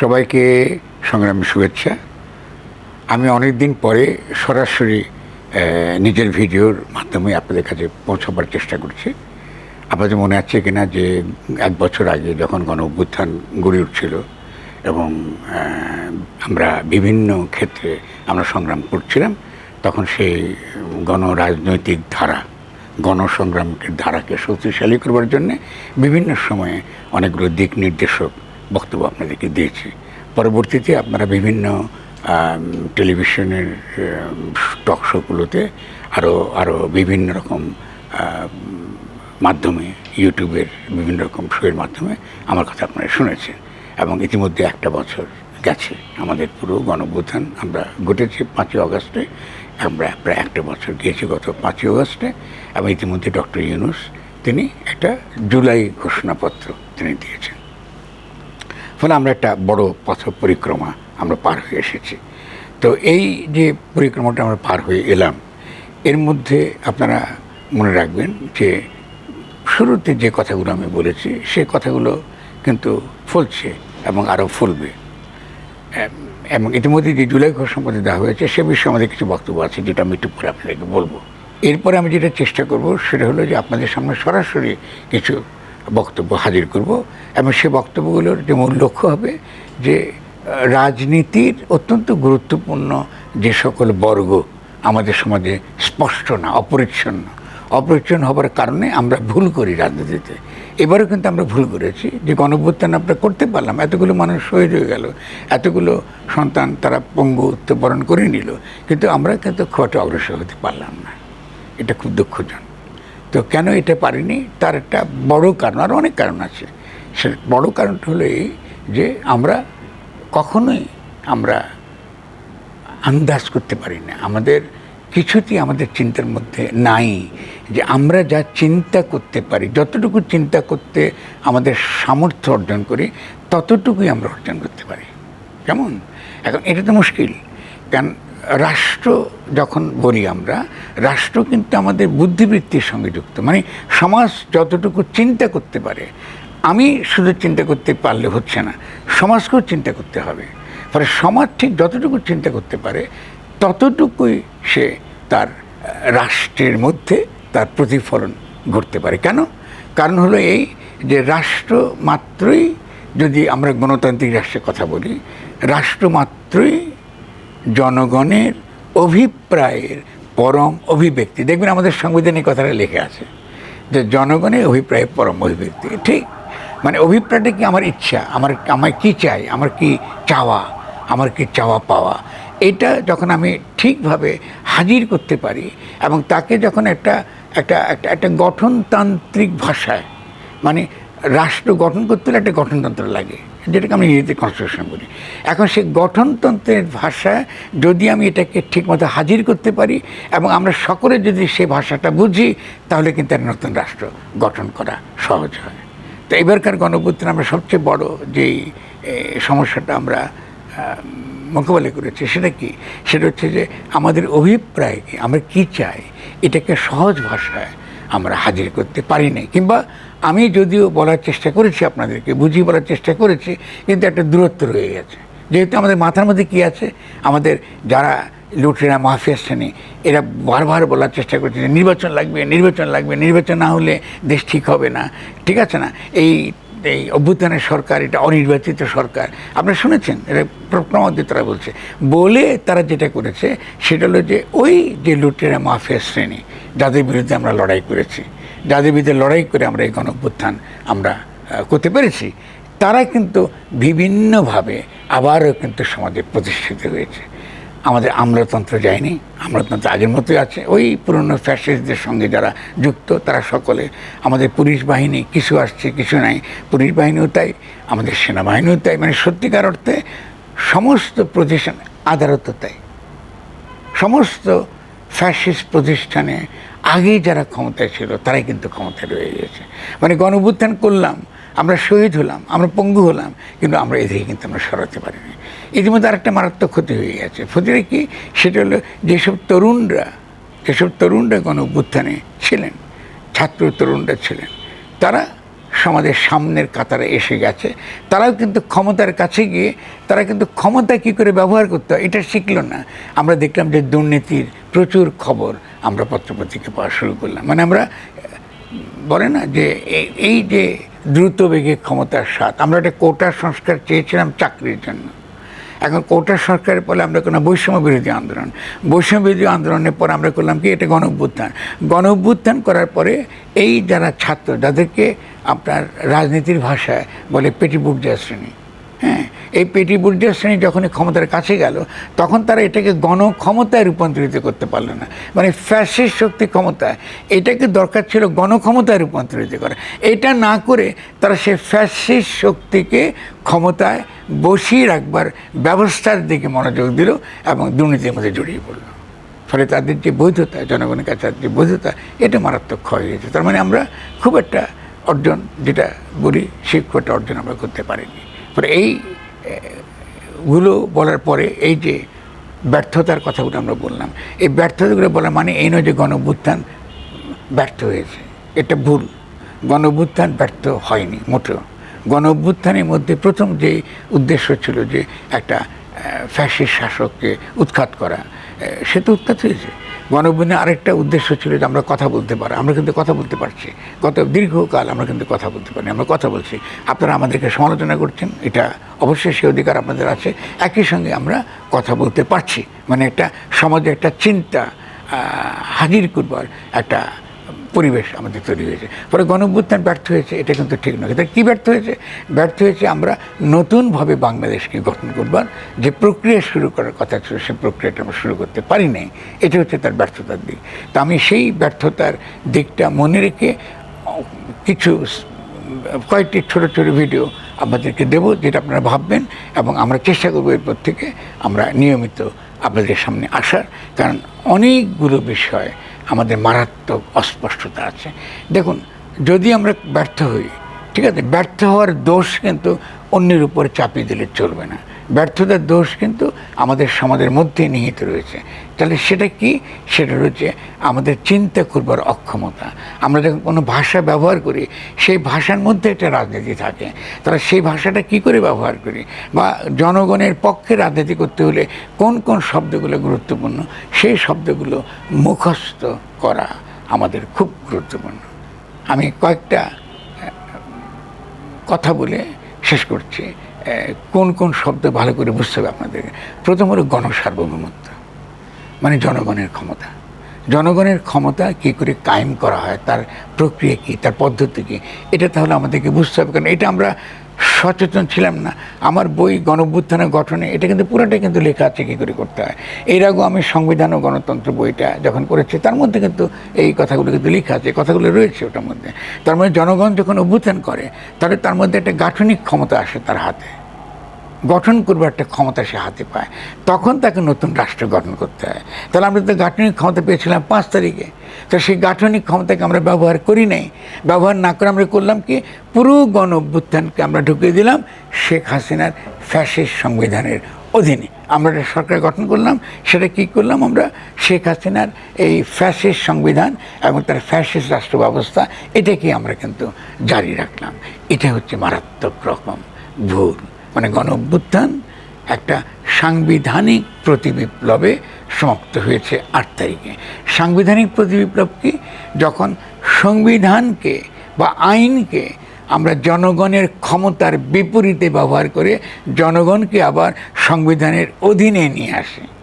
সবাইকে সংগ্রামী শুভেচ্ছা। আমি অনেক দিন পরে সরাসরি নিজের ভিডিওর মাধ্যমে আপনাদের কাছে পৌঁছাবার চেষ্টা করছি। আপনাদের মনে আছে কিনা যে এক বছর আগে যখন গণ অভ্যুত্থান গড়ে উঠছিল এবং আমরা বিভিন্ন ক্ষেত্রে আমরা সংগ্রাম করছিলাম, তখন সেই গণ রাজনৈতিক ধারা গণসংগ্রামের ধারাকে শক্তিশালী করবার জন্যে বিভিন্ন সময়ে অনেকগুলো দিক নির্দেশক বক্তব্য আপনাদেরকে দিয়েছি। পরবর্তীতে আপনারা বিভিন্ন টেলিভিশনের টক শোগুলোতে আরও আরও বিভিন্ন রকম মাধ্যমে, ইউটিউবের বিভিন্ন রকম শোয়ের মাধ্যমে আমার কথা আপনারা শুনেছেন এবং ইতিমধ্যে একটা বছর গেছে। আমাদের পুরো গণভ্যুত্থান আমরা ঘটেছি পাঁচই অগস্টে আমরা প্রায় একটা বছর গিয়েছি গত পাঁচই অগস্টে এবং ইতিমধ্যে ডক্টর ইউনুস, তিনি একটা জুলাই ঘোষণাপত্র তিনি দিয়েছেন। ফলে আমরা একটা বড় পথ পরিক্রমা আমরা পার হয়ে এসেছি। তো এই যে পরিক্রমাটা আমরা পার হয়ে এলাম, এর মধ্যে আপনারা মনে রাখবেন যে শুরুতে যে কথাগুলো আমি বলেছি সেই কথাগুলো কিন্তু ফলছে এবং আরও ফলবে। এবং ইতিমধ্যে যে জুলাই ঘোষণাপত্র দেওয়া হয়েছে, সে বিষয়ে আমাদের কিছু বক্তব্য আছে যেটা আমি একটু পরে আপনাদেরকে বলব। এরপরে আমি যেটা চেষ্টা করব, সেটা হলো যে আপনাদের সামনে সরাসরি কিছু বক্তব্য হাজির করব এবং সে বক্তব্যগুলোর যে মূল লক্ষ্য হবে যে রাজনীতির অত্যন্ত গুরুত্বপূর্ণ যে সকল বর্গ আমাদের সমাজে স্পষ্ট না, অপরিচ্ছন্ন। অপরিচ্ছন্ন হবার কারণে আমরা ভুল করি রাজনীতিতে। এবারও কিন্তু আমরা ভুল করেছি যে গণভ্যুত্থান আমরা করতে পারলাম, এতগুলো মানুষ শহীদ হয়ে গেল, এতগুলো সন্তান তারা পঙ্গু বরণ করে নিল, কিন্তু আমরা কিন্তু খুব একটা অগ্রসর হতে পারলাম না। এটা খুব দুঃখজনক। তো কেন এটা পারিনি? তার একটা বড় কারণ, আর অনেক কারণ আছে। সে বড় কারণটা হলো এই যে আমরা কখনোই আমরা আন্দাজ করতে পারি না। আমাদের কিছুতেই আমাদের চিন্তার মধ্যে নাই যে আমরা যা চিন্তা করতে পারি, যতটুকু চিন্তা করতে আমাদের সামর্থ্য অর্জন করি, ততটুকুই আমরা অর্জন করতে পারি। কেমন? এখন এটা তো মুশকিল। কারণ রাষ্ট্র যখন বলি আমরা, রাষ্ট্র কিন্তু আমাদের বুদ্ধিবৃত্তির সঙ্গে যুক্ত। মানে সমাজ যতটুকু চিন্তা করতে পারে, আমি শুধু চিন্তা করতে পারলে হচ্ছে না, সমাজকেও চিন্তা করতে হবে। ফলে সমাজ ঠিক যতটুকু চিন্তা করতে পারে, ততটুকুই সে তার রাষ্ট্রের মধ্যে তার প্রতিফলন ঘটতে পারে। কেন? কারণ হলো এই যে রাষ্ট্র মাত্রই যদি আমরা গণতান্ত্রিক রাষ্ট্রের কথা বলি, রাষ্ট্র মাত্রই জনগণের অভিপ্রায়ের পরম অভিব্যক্তি। দেখবেন আমাদের সংবিধানে কথাটা লেখা আছে যে জনগণের অভিপ্রায়ের পরম অভিব্যক্তি। ঠিক মানে অভিপ্রায়টা কি আমার ইচ্ছা, আমার আমার কি চাই, আমার কি চাওয়া, আমার কি চাওয়া পাওয়া? এটা যখন আমি ঠিকভাবে হাজির করতে পারি এবং তাকে যখন একটা একটা একটা একটা গঠনতান্ত্রিক ভাষায় মানে রাষ্ট্র গঠন করতে হলে একটা গঠনতন্ত্র লাগে। যেটাকে আমি ইংরেজিতে কনস্টিটিউশন বলি। এখন সেই গঠনতন্ত্রের ভাষায় যদি আমি এটাকে ঠিকমতো হাজির করতে পারি এবং আমরা সকলে যদি সেই ভাষাটা বুঝি, তাহলে কিন্তু একটা নতুন রাষ্ট্র গঠন করা সহজ হয়। তো এবারকার গণভ্যুত্থান আমরা সবচেয়ে বড় যেই সমস্যাটা আমরা মোকাবেলা করেছি সেটা কি? সেটা হচ্ছে যে আমাদের অভিপ্রায় কি আমরা কী চাই, এটাকে সহজ ভাষায় আমরা হাজির করতে পারি নাই কিংবা আমি যদিও বলার চেষ্টা করেছি আপনাদেরকে, বুঝিয়ে বলার চেষ্টা করেছি, কিন্তু একটা দূরত্ব রয়ে গেছে। যেহেতু আমাদের মাথার মধ্যে কী আছে, আমাদের যারা লুটেরা, মাফিয়া শ্রেণি, এরা বারবার বলার চেষ্টা করছে যে নির্বাচন লাগবে নির্বাচন লাগবে, নির্বাচন না হলে দেশ ঠিক হবে না। ঠিক আছে না? এই এই অভ্যুত্থানের সরকার, এটা অনির্বাচিত সরকার, আপনারা শুনেছেন? এটা ক্রমাগত তারা বলছে। বলে তারা যেটা করেছে, সেটা হলো যে ওই যে লুটেরা, মাফিয়া শ্রেণি, যাদের বিরুদ্ধে আমরা লড়াই করেছি যাদের বিরুদ্ধে লড়াই করে আমরা এই গণঅভ্যুত্থান আমরা করতে পেরেছি। তারা কিন্তু বিভিন্নভাবে আবারও কিন্তু সমাজে প্রতিষ্ঠিত হয়েছে। আমাদের আমলাতন্ত্র যায়নি, আমলাতন্ত্র আগের মতোই আছে। ওই পুরনো ফ্যাসিস্টদের সঙ্গে যারা যুক্ত, তারা সকলে, আমাদের পুলিশ বাহিনী, কিছু আসছে, কিছু নাই। পুলিশ বাহিনীও তাই, আমাদের সেনাবাহিনীও তাই। মানে সত্যিকার অর্থে সমস্ত প্রতিষ্ঠান আদালতও তাই। সমস্ত ফ্যাসিস্ট প্রতিষ্ঠানে আগে যারা ক্ষমতায় ছিল, তারাই কিন্তু ক্ষমতায় রয়ে গেছে। মানে গণভ্যুত্থান করলাম, আমরা শহীদ হলাম, আমরা পঙ্গু হলাম, কিন্তু আমরা এদিকে কিন্তু আমরা সরাতে পারিনি। ইতিমধ্যে আরেকটা মারাত্মক ক্ষতি হয়ে গেছে। ক্ষতিটা কি? সেটা হলো যেসব তরুণরা যেসব তরুণরা গণ ছিলেন, ছাত্র তরুণরা ছিলেন, তারা সমাজের সামনের কাতারে এসে গেছে। তারাও কিন্তু ক্ষমতার কাছে গিয়ে, তারা কিন্তু ক্ষমতা কী করে ব্যবহার করতে হয় এটা শিখলো না। আমরা দেখলাম যে দুর্নীতির প্রচুর খবর আমরা পত্রপত্রিকা পাওয়া শুরু করলাম। মানে আমরা, বলে না যে এই যে দ্রুত বেগে ক্ষমতার স্বাদ, আমরা একটা কোটা সংস্কার চেয়েছিলাম চাকরির জন্য। এখন কোটা সরকারের পরে আমরা করলাম বৈষম্য বিরোধী আন্দোলন। বৈষম্য বিরোধী আন্দোলনের পর আমরা করলাম কি? এটা গণ অভ্যুত্থান। গণ অভ্যুত্থান করার পরে এই যারা ছাত্র, যাদেরকে আপনার রাজনীতির ভাষায় বলে পেটিপুট শ্রেণি হ্যাঁ এই পেটি বুর্জা শ্রেণি যখন ক্ষমতার কাছে গেল, তখন তারা এটাকে গণক্ষমতায় রূপান্তরিত করতে পারল না। মানে ফ্যাসিস্ট শক্তি ক্ষমতায় এটাকে দরকার ছিল গণক্ষমতায় রূপান্তরিত করা। এটা না করে তারা সে ফ্যাসিস্ট শক্তিকে ক্ষমতায় বসিয়ে রাখবার ব্যবস্থার দিকে মনোযোগ দিল এবং দুর্নীতির মধ্যে জড়িয়ে পড়ল। ফলে তাদের যে বৈধতা, জনগণের কাছে তাদের যে বৈধতা, এটা মারাত্মক ক্ষয় হয়েছে তার মানে আমরা খুব একটা অর্জন, যেটা বলি একটা অর্জন আমরা করতে পারিনি। ফলে এই এ, গুলো বলার পরে এই যে ব্যর্থতার কথাগুলো আমরা বললাম এই ব্যর্থতাগুলো বলার মানে এই নয় যে গণভ্যুত্থান ব্যর্থ হয়েছে এটা ভুল। গণভ্যুত্থান ব্যর্থ হয়নি মোটেও। গণভ্যুত্থানের মধ্যে প্রথম যে উদ্দেশ্য ছিল যে একটা ফ্যাসিস্ট শাসককে উৎখাত করা সে তো উৎখাত হয়েছে। গণভ্যুত্থানের আরেকটা উদ্দেশ্য ছিল যে আমরা কথা বলতে পারি। আমরা কিন্তু কথা বলতে পারছি। গত দীর্ঘকাল আমরা কিন্তু কথা বলতে পারি আমরা কথা বলছি। আপনারা আমাদেরকে সমালোচনা করছেন। এটা অবশ্যই সে অধিকার আপনাদের আছে। একই সঙ্গে আমরা কথা বলতে পারছি। মানে একটা সমাজে একটা চিন্তা হাজির করবার একটা পরিবেশ আমাদের তৈরি হয়েছে। ফলে গণভ্যুত্থান ব্যর্থ হয়েছে, এটা কিন্তু ঠিক নয়। এটা কী ব্যর্থ হয়েছে? ব্যর্থ হয়েছে আমরা নতুনভাবে বাংলাদেশকে গঠন করবার যে প্রক্রিয়া শুরু করার কথা ছিল সেই প্রক্রিয়াটা আমরা শুরু করতে পারি নাই। এটা হচ্ছে তার ব্যর্থতার দিক। তো আমি সেই ব্যর্থতার দিকটা মনে রেখে কিছু কয়েকটি ছোট ছোট ভিডিও আপনাদেরকে দেব, যেটা আপনারা ভাববেন এবং আমরা চেষ্টা করব এরপর থেকে আমরা নিয়মিত আপনাদের সামনে আসার, কারণ অনেকগুলো বিষয় আমাদের মারাত্মক অস্পষ্টতা আছে। দেখুন, যদি আমরা ব্যর্থ হই, ঠিক আছে, ব্যর্থ হওয়ার দোষ কিন্তু অন্যের উপর চাপিয়ে দিলে চলবে না। ব্যর্থতার দোষ কিন্তু আমাদের সমাজের মধ্যে নিহিত রয়েছে। তাহলে সেটা কি? সেটা রয়েছে আমাদের চিন্তা করবার অক্ষমতা। আমরা যখন কোনো ভাষা ব্যবহার করি, সেই ভাষার মধ্যে একটা রাজনীতি থাকে। তাহলে সেই ভাষাটা কি করে ব্যবহার করি? বা জনগণের পক্ষে রাজনীতি করতে হলে কোন কোন শব্দগুলো গুরুত্বপূর্ণ? সেই শব্দগুলো মুখস্থ করা আমাদের খুব গুরুত্বপূর্ণ। আমি কয়েকটা কথা বলে শেষ করছি। কোন কোন শব্দ ভালো করে বুঝতে হবে আপনাদেরকে প্রথম হলো গণসার্বভৌমত্ব মানে জনগণের ক্ষমতা। জনগণের ক্ষমতা কী করে কায়েম করা হয়, তার প্রক্রিয়া কী, তার পদ্ধতি কী? এটা তাহলে আমাদেরকে বুঝতে হবে, কারণ এটা আমরা সচেতন ছিলাম না। আমার বই গণভ্যুত্থানের গঠনে, এটা কিন্তু পুরোটাই কিন্তু লেখা আছে কী করে করতে হয়। এর আগেও আমি সংবিধান ও গণতন্ত্র বইটা যখন করেছি তার মধ্যে কিন্তু এই কথাগুলো কিন্তু লেখা আছে, কথাগুলো রয়েছে ওটার মধ্যে। তার মধ্যে জনগণ যখন অভ্যুত্থান করে, তাহলে তার মধ্যে একটা গাঠনিক ক্ষমতা আসে তার হাতে। গঠন করবার একটা ক্ষমতা সে হাতে পায়। তখন তাকে নতুন রাষ্ট্র গঠন করতে হয়। তাহলে আমরা তো গাঠনিক ক্ষমতা পেয়েছিলাম পাঁচ তারিখে। তো সেই গাঠনিক ক্ষমতাকে আমরা ব্যবহার করি নাই। ব্যবহার না করে আমরা করলাম কি? পুরো গণ অভ্যুত্থানকে আমরা ঢুকিয়ে দিলাম শেখ হাসিনার ফ্যাসিস্ট সংবিধানের অধীনে। আমরা একটা সরকার গঠন করলাম, সেটা কি করলাম আমরা? শেখ হাসিনার এই ফ্যাসিস্ট সংবিধান এবং তার ফ্যাসিস্ট রাষ্ট্র ব্যবস্থা এটাকে আমরা কিন্তু জারি রাখলাম। এটা হচ্ছে মারাত্মক রকম ভুল। মানে গণ অভ্যুত্থান একটা সাংবিধানিক প্রতিবিপ্লবে সমাপ্ত হয়েছে আট তারিখে। সাংবিধানিক প্রতিবিপ্লব কি? যখন সংবিধানকে বা আইনকে আমরা জনগণের ক্ষমতার বিপরীতে ব্যবহার করে জনগণকে আবার সংবিধানের অধীনে নিয়ে আসে।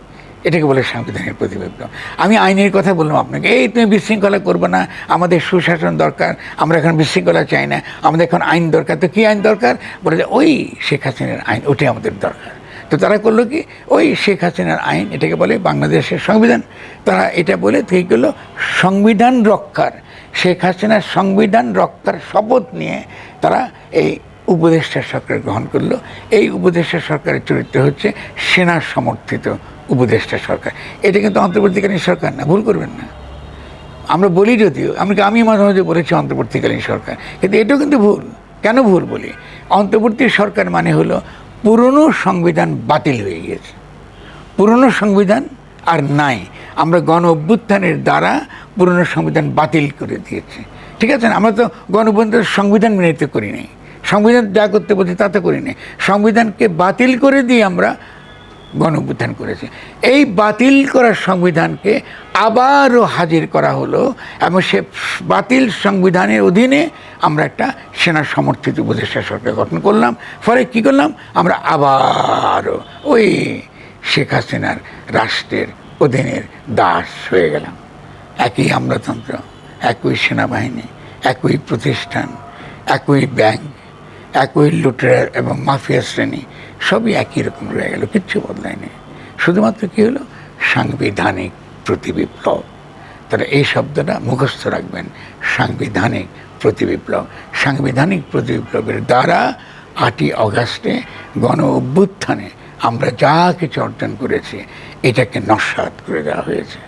এটাকে বলে সাংবিধানিক প্রতিবিপ্লব আমি আইনের কথা বললাম আপনাকে, এই তুমি বিশৃঙ্খলা করবে না, আমাদের সুশাসন দরকার, আমরা এখন বিশৃঙ্খলা চাই না, আমাদের এখন আইন দরকার। তো কী আইন দরকার? বলে যে, ওই শেখ হাসিনার আইন, ওটাই আমাদের দরকার। তো তারা করল কি? ওই শেখ হাসিনার আইন, এটাকে বলে বাংলাদেশের সংবিধান। তারা এটা বলে ঠিক করল? সংবিধান রক্ষার, শেখ হাসিনার সংবিধান রক্ষার শপথ নিয়ে তারা এই উপদেষ্টা সরকার গ্রহণ করল। এই উপদেষ্টা সরকারের চরিত্র হচ্ছে সেনা সমর্থিত উপদেষ্টা সরকার। এটা কিন্তু অন্তর্বর্তীকালীন সরকার না, ভুল করবেন না। আমরা বলি যদিও, আমি আমি মাঝে মাঝে বলেছি অন্তর্বর্তীকালীন সরকার, কিন্তু এটাও কিন্তু ভুল। কেন ভুল বলি? অন্তর্বর্তী সরকার মানে হলো পুরনো সংবিধান বাতিল হয়ে গিয়েছে। পুরনো সংবিধান আর নাই। আমরা গণ অভ্যুত্থানের দ্বারা পুরনো সংবিধান বাতিল করে দিয়েছি। ঠিক আছে আমরা তো গণতন্ত্রের সংবিধান মেনে করি নাই। সংবিধান যা করতে বলছে তা তো করি নাই। সংবিধানকে বাতিল করে দিয়ে আমরা গণঅভ্যুত্থান করেছে। এই বাতিল করা সংবিধানকে আবারও হাজির করা হলো এবং সে বাতিল সংবিধানের অধীনে আমরা একটা সেনা সমর্থিত উপদেষ্টা সরকার গঠন করলাম। ফলে কি করলাম? আমরা আবারও ওই শেখ হাসিনার রাষ্ট্রের অধীনের দাস হয়ে গেলাম। একই আমলাতন্ত্র, একই সেনাবাহিনী, একই প্রতিষ্ঠান, একই ব্যাংক একই লুটেরা এবং মাফিয়া শ্রেণি, সবই একই রকম রয়ে গেল, কিচ্ছু বদলায়নি। শুধুমাত্র কী হলো? সাংবিধানিক প্রতিবিপ্লব। তারা এই শব্দটা মুখস্থ রাখবেন, সাংবিধানিক প্রতিবিপ্লব। সাংবিধানিক প্রতিবিপ্লবের দ্বারা আটই অগাস্টে গণ অভ্যুত্থানে আমরা যা কিছু অর্জন করেছি, এটাকে নস্বাত করে দেওয়া হয়েছে।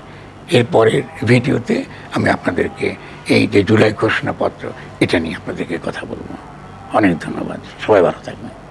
এরপরের ভিডিওতে আমি আপনাদেরকে এই যে জুলাই ঘোষণাপত্র, এটা নিয়ে আপনাদেরকে কথা বলব। অনেক ধন্যবাদ। সবাই ভালো থাকবেন।